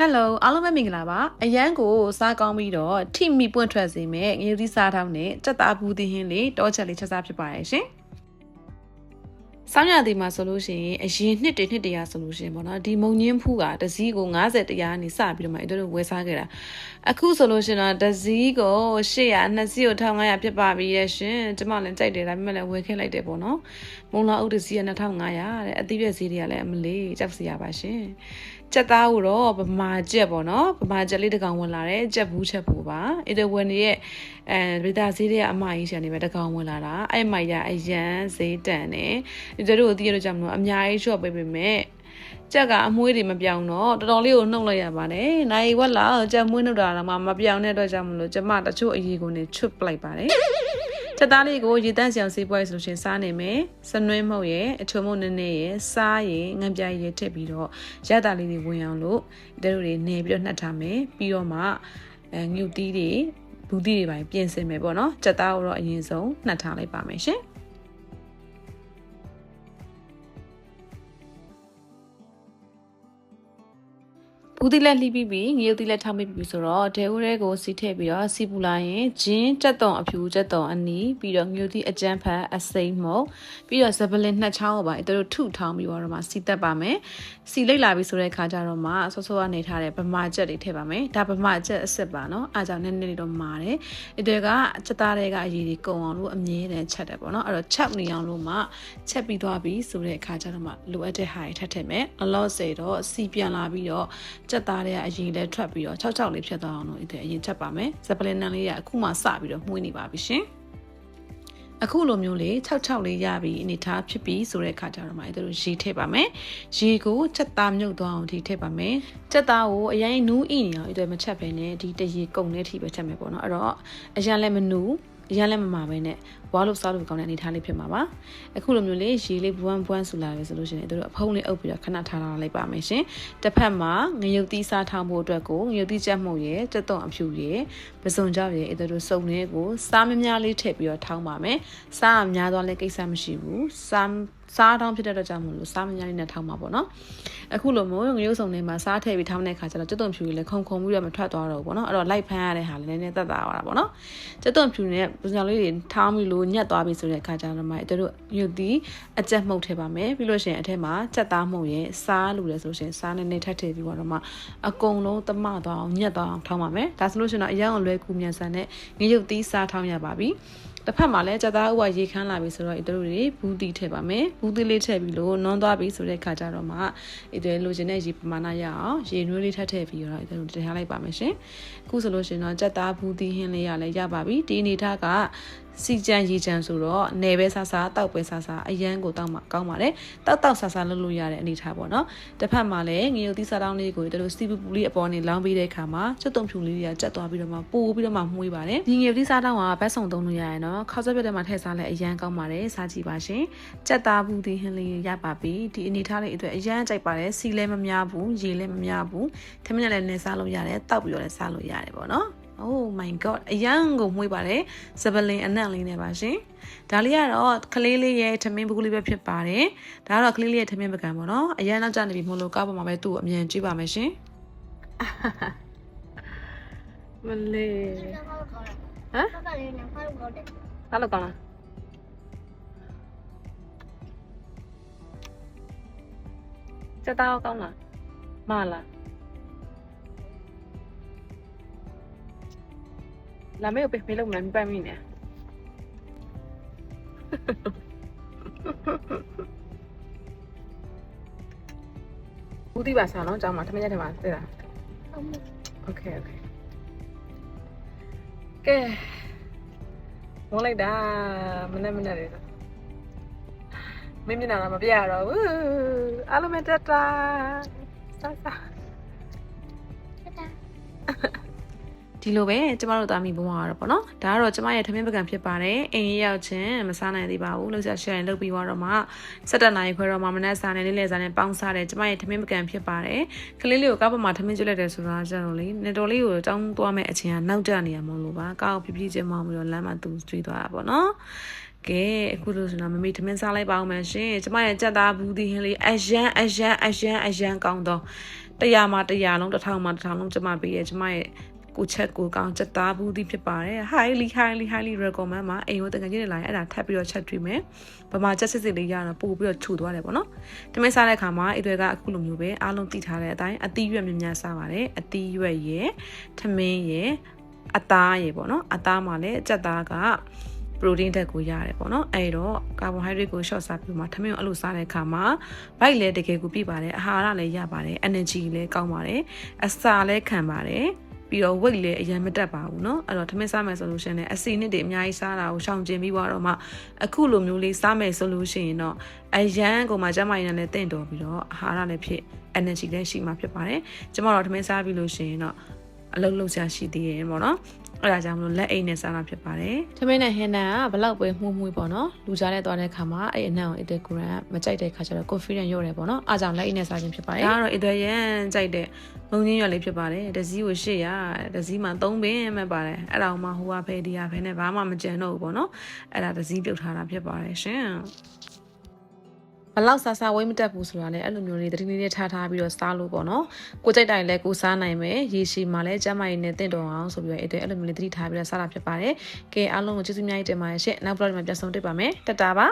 Hello အားလုံးပဲမင်္ဂလာပါအရန်ကိုစားကောင်းပြီးတော့ထိမိပွင့်ထွက်စေမဲ့ငရုတ်သီးစားထောင်းနဲ့ကြက်သားဘူးသီးဟင်းလေးတောချက်လေးချက်စားဖြစ်ပါရဲ့ရှင်ဆောင်းရသည်မှာဆိုလို့ရှိရင်အရင်နှစ်တွေနှစ်တရာဆိုလို့ရှိရင်ပေါ့နော်ဒီမုံညင်းဖူးကတစည်းကို90တရားနေစပြီးတော့မှအဲ့တို့ဝယ်စားခဲ့တာအခုဆိုလို့ရှိရင်တော့တစည်းကို800နှစ်စီးကို1500ဖြစ်ပါပြီရဲ့ရှင်ကျမလည်းကြိုက်တယ်ဒါပေမဲ့လည်းဝယ်ခဲ့လိုက်တယ်ပေါ့နော်မုံလာအုပ်တစည်းက2500တဲ့အသီးပြည့်စည်းတွေကလည်းအမလေးကြောက်စရာပါရှင်ကြက်သားကိုတော့ဗမာကြက်ပေါ့နော်ဗမာကြက်လေးတစ်ကောင်ဝင်လာတယ်ကြက်ဘူးချက်ဘူးပါအဲ့ဒါဝင်ရဲ့အဲဗီတာဈေးတွေကအမကြီးရှာနေပဲတစ်ကောင်ဝင်လာတာအဲ့မိုက်ရအရန်ဈေးတန်တယ်ဒီတို့ကိုသိရလို့ကြောင့်မလို့အများကြီး short ပေးပေးမယ်ကြက်ကအမွှေးတွေမပြောင်းတော့တော်တော်လေးကိုနှုတ်လိုက်ရပါတယ်။နိုင်ဝက်လာကြက်မွှေးနှုတ်တာတော့မှမပြောင်းတဲ့အတွက်ကြောင့်မလို့ကျမတချို့အရေးကိုနေချွတ်ပလိုက်ပါတယ်။ ချက်သားလေးကိုရေတန့်စီအောင်စေးပွားဆိုလို့ရှင်စားနေမယ်။စနွင်းမှုတ်ရဲ့အချုံမှုတ်နည်းနည်းရဲ့စားရဲ့ငံပြားရဲ့ထည့်ပြီးတော့ရတာလေးတွေဝင်အောင်လို့တို့တွေနေပြီးတော့နှက်ထားမယ်။ပြီးတော့မှအဲငုတ်တီးတွေဘူးတီးတွေပိုင်းပြင်ဆင်မယ်ပေါ့နော်။ချက်သားကိုတော့အရင်ဆုံးနှက်ထားလိုက်ပါမယ်ရှင်။ ဘူးတိလက်လှီးပြီးပြီးငရုတ်တိလက်ထောက်မိပြီးဆိုတော့ဒဲဦးရဲကိုစီထည့်ပြီးတော့စီပူလာရင်ဂျင်းတက်တုံအဖြူတက်တုံအနီးပြီးတော့ငရုတ်တိအကျန်းဖတ်အစိမ့်မုတ်ပြီးတော့ဇပလင်နှစ်ချောင်းကိုပါအဲတို့ထုထောင်းပြီးတော့မှစီတက်ပါမယ်စီလိတ်လာပြီဆိုတဲ့ခါကျတော့မှဆော့ဆော့ကနေထားတဲ့ဗမာချက်တွေထည့်ပါမယ်ဒါဗမာချက်အစ်စ်ပါနော်အားကြောင့်နည်းနည်းလေးတော့မာတယ်အဲတွေကချက်သားတွေကအရေးကြီးကုံအောင်လို့အမြဲတမ်းချက်တယ်ပေါ့နော်အဲ့တော့ချက်နေအောင်လို့မှချက်ပြီးသွားပြီဆိုတဲ့အခါကျတော့မှလိုအပ်တဲ့ဟာတွေထပ်ထည့်မယ်အလော့စေတော့စီပြန်လာပြီးတော့ကြက်သားတွေကအရင်လဲထွက်ပြီးတော့66လေးဖြတ်သွားအောင်လို့ဒီအရင်ချက်ပါမယ်ဇပလင်နန်လေးကအခုမှစပြီးတော့မှုနေပါပြီရှင်အခုလိုမျိုးလေး66လေးရပြီအနေထားဖြစ်ပြီဆိုတဲ့အခါကျတော့မှအဲတို့ရေထည့်ပါမယ်ရေကိုချက်သားမြုပ်သွားအောင်ဒီထည့်ပါမယ်ချက်သားကိုအရင်နူးဣနေအောင်အဲတို့မချက်ပဲနဲ့ဒီတရေကုန်တဲ့အထိပဲချက်မယ်ပေါ့နော်အဲ့တော့အရင်လည်းမနူးအရင်လည်းမမာပဲနဲ့ ဝါလို့စားလို့ကောင်းတဲ့အနေထားလေးဖြစ်မှာပါအခုလိုမျိုးလေးရေလေးဘွန်းဘွန်းဆူလာပဲဆိုလို့ရှိရင်တို့အဖုံးလေးအုပ်ပြီးတော့ခဏထားလာလိုက်ပါမယ်ရှင်တစ်ဖက်မှာငရုတ်သီးစားထောင်းဖို့အတွက်ကိုငရုတ်သီးချက်မှုတ်ရဲ့တက်တုံအဖြူရဲ့ပစုံကြောက်ရဲ့အဲတို့စုံလေးကိုစားမများလေးထည့်ပြီးတော့ထောင်းပါမယ်စားအများသွားလဲကိစ္စမရှိဘူးစားစားတောင်းဖြစ်တဲ့အတွက်ကြောင့်မလို့စားမများလေးနဲ့ထောင်းပါပေါ့နော်အခုလိုမျိုးငရုတ်စုံလေးမှာစားထည့်ပြီးထောင်းတဲ့အခါကျတော့ကျွတ်တုံဖြူလေးလည်းခုံခုံပြီးတော့မထွက်သွားတော့ဘူးပေါ့နော်အဲ့တော့လိုက်ဖမ်းရတဲ့ဟာလည်းနည်းနည်းသက်သာသွားတာပေါ့နော်ကျွတ်တုံဖြူနဲ့ပစုံလေးတွေထောင်းပြီးလို့ညက်သွားပြီဆိုတဲ့အခါကျတော့မှတို့ညွတ်သည်အကြက်မှုတ်ထည့်ပါမယ်ပြီးလို့ရှိရင်အထက်မှာကြက်သားမှုတ်ရဲ့စားလို့လဲဆိုရှင်စားနဲ့နဲ့ထပ်ထည့်ပြီးတော့မှအကုန်လုံးသမသွားအောင်ညက်သွားအောင်ထောင်းပါမယ်ဒါဆိုလို့ရှိရင်တော့အရင်ကလွယ်ကူမြန်ဆန်တဲ့ငရုတ်သီးစားထောင်းရပါပြီတစ်ဖက်မှာလည်းကြက်သားဥကရေခမ်းလာပြီဆိုတော့တို့တွေဘူးတီထည့်ပါမယ်ဘူးတီလေးထည့်ပြီးလို့နွန်းသွားပြီဆိုတဲ့ခါကျတော့မှတို့လိုချင်တဲ့ရေပမာဏရအောင်ရေနွေးလေးထပ်ထည့်ပြီးတော့တို့တင်ထားလိုက်ပါမယ်ရှင်အခုဆိုလို့ရှိရင်တော့ကြက်သားဘူးတီဟင်းလေးရလည်းရပါပြီဒီအနေထားက စီကြံရေကြံဆိုတော့နယ်ပဲဆာဆာတောက်ပဲဆာဆာအရန်ကိုတောက်မှကောင်းပါတယ်တောက်တောက်ဆာဆာလုပ်လို့ရတဲ့အနေထားပေါ့နော်တစ်ဖက်မှာလည်းငရုတ်သီးစားတောင်းလေးကိုတို့စီပူပူလေးအပေါ်နေလောင်းပေးတဲ့အခါမှာကျွတ်တုံဖြူလေးတွေကကျက်သွားပြီးတော့မှပိုးပြီးတော့မှမှုေးပါတယ်ဒီငရုတ်သီးစားတောင်းကဘက်ဆောင်သုံးလို့ရရင်တော့ခောက်စက်ပြတ်တဲ့မှာထည့်စားလဲအရန်ကောင်းပါတယ်စားကြည့်ပါရှင်ကြက်သားဘူးဒီဟင်းလေးရပါပြီဒီအနေထားလေးအတွက်အရန်ကြိုက်ပါတယ်စီလည်းမများဘူးရေလည်းမများဘူးထမင်းလည်းနဲ့စားလို့ရတယ်တောက်ပြီးတော့လည်းစားလို့ရတယ်ပေါ့နော် Oh my god အရန်ကိုမှုေးပါတယ်စပလင်အနက်လေးနဲ့ပါရှင်ဒါလေးကတော့ကလေးလေးရဲ့ထမင်းပကူလေးပဲဖြစ်ပါတယ်ဒါကတော့ကလေးလေးရဲ့ထမင်းပကံပေါ့နော်အရန်နောက်ကျနေပြီမို့လို့ကားပေါ်မှာပဲသူ့ကိုအမြန်ကြည့်ပါမယ်ရှင်မလေးဟမ်ဘာလဲနဲ့ဖားလို့ကောင်းတယ်ဘာလို့ကောင်းလားစက်သားကောင်းလားမလား လာမေကိုပေးပေးလို့မလားမပိုင်မိနဲ့ဦးဒီပါဆာနော်ကျောင်းမှာထမင်းရက်ထဲမှာသိလားဟုတ်မှု Okay okay ကဲမောလိုက်တာမနေ့မနေ့လေးမင်းမျက်နှာတော့မပြရတော့ဘူးအားလုံးပဲတက်တာဆာဆာ ဒီလိုပဲကျမတို့သားမိဘဝရတော့ပေါ့နော်ဒါကတော့ကျမရဲ့ထမင်းပကံဖြစ်ပါတယ်အိမ်ရောက်ချင်းမစားနိုင်သေးပါဘူးလို့ဆက်ရှယ်ရင်လုပ်ပြီးတော့မှ7နာရီခွဲတော့မှမနက်စားနေလေးလေစားနေပေါင်းစားတယ်ကျမရဲ့ထမင်းပကံဖြစ်ပါတယ်ကလေးလေးကိုကောက်ပမာထမင်းကျွတ်လိုက်တယ်ဆိုတာကျတော့လေနေတော်လေးကိုတောင်းသွားမဲ့အချိန်ကနောက်ကျနေရမလို့ပါကောက်ပြပြချင်းမောင်းပြီးတော့လမ်းမှာသူကျွေးသွားတာပေါ့နော်ကဲအခုလို့ဆိုတော့မမေထမင်းစားလိုက်ပါအောင်မယ်ရှင်ကျမရဲ့ကြက်သားဘူးဒီဟင်းလေးအရန်အရန်အရန်အရန်ကောင်းတော့100မှာ100လုံး1000မှာ1000လုံးကျမပေးတယ်ကျမရဲ့ ကိုချက်ကိုကောင်းချက်သားဘူးသည်ဖြစ်ပါတယ် highly highly highly recommend ပါအိမ်ကိုတကယ်ကြီးနေလာရင်အဲ့ဒါထပ်ပြီးတော့ချက်တွေ့မယ်ဗမာချက်စစ်စစ်လေးရတော့ပို့ပြီးတော့ခြူသွားတယ်ပေါ့နော်တမင်စားတဲ့အခါမှာအဲ့တွေကအခုလိုမျိုးပဲအားလုံးသိထားတဲ့အတိုင်းအသီးရွက်များများစားပါတယ်အသီးရွက်ရယ်ထမင်းရယ်အသားရယ်ပေါ့နော်အသားမှာလည်းချက်သားကပရိုတင်းဓာတ်ကိုရတယ်ပေါ့နော်အဲ့တော့ကာဗွန်ဟိုက်ဒရိတ်ကို short စားပြီးမှထမင်းကိုအဲ့လိုစားတဲ့အခါမှာဗိုက်လည်းတကယ်ကိုပြည့်ပါတယ်အာဟာရလည်းရပါတယ် energy လည်းကောင်းပါတယ်အစာလည်းခံပါတယ် ပြီးတော့ weight လည်းအရင်မတက်ပါဘူးเนาะအဲ့တော့ထမင်းစားမယ်ဆိုလို့ရှိရင်လည်းအစီနှစ်တွေအများကြီးစားတာကိုရှောင်ကျဉ်ပြီးတော့မှအခုလိုမျိုးလေးစားမယ်ဆိုလို့ရှိရင်တော့အရန်ကိုမှကျမကြီးနဲ့တင့်တော်ပြီးတော့အာဟာရလည်းဖြစ် energy လည်းရှိမှာဖြစ်ပါတယ်ကျမတို့ထမင်းစားပြီးလို့ရှိရင်တော့ အလုပ်လုပ်ရှာရှိသေးတယ်ပေါ့နော်အဲ့ဒါကြောင့်မလို့လက်အိတ်နဲ့စားတာဖြစ်ပါတယ်။ထမင်းနဲ့ဟင်းနန်ကဘလောက်ပဲမှုမှုပေါ့နော်။လူကြားတဲ့သွားတဲ့ခါမှာအဲ့အနံ့ကို Instagram မကြိုက်တဲ့ခါကျတော့ confident ရော့တယ်ပေါ့နော်။အားကြောင့်လက်အိတ်နဲ့စားခြင်းဖြစ်ပါတယ်။ဒါကတော့ Instagram ရန်ကြိုက်တဲ့မုံချင်းရွက်လေးဖြစ်ပါတယ်။တစည်းကို800တစည်းမှာ3ပင်မဲ့ပါတယ်။အဲ့ဒါမှဟိုကဖဲဒီကဖဲနဲ့ဘာမှမကြံတော့ဘူးပေါ့နော်။အဲ့ဒါတစည်းပြုတ်ထားတာဖြစ်ပါတယ်ရှင်။ ဘလောက်ဆာဆာဝိမ့်မတက်ဘူးဆိုတာလည်းအဲ့လိုမျိုးလေးတတိလေးထားထားပြီးတော့စားလို့ပေါ့နော်ကိုကြိုက်တိုင်းလည်းကိုစားနိုင်မယ်ရေရှည်မှာလည်းကျမ်းမာရေးနဲ့တင့်တော်အောင်ဆိုပြီးတော့အဲ့တဲ့အဲ့လိုမျိုးလေးတတိထားပြီးတော့စားတာဖြစ်ပါတယ်ကဲအားလုံးကိုကျေးဇူးအများကြီးတင်ပါတယ်ရှင့်နောက်ဘလော့ဒီမှာပြန်ဆုံတွေ့ပါမယ်တတာပါ